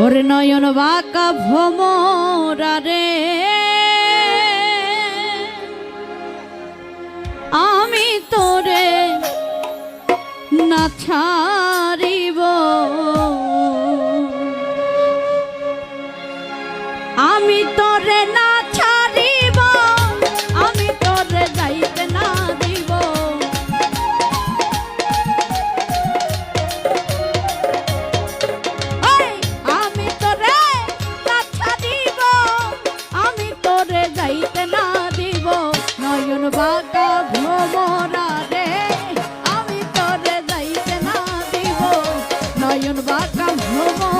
ওরে নয়ন বাঁকা ভ্রমরা রে আমি তোরে না নয়ন বাঁকা ভ্রমরা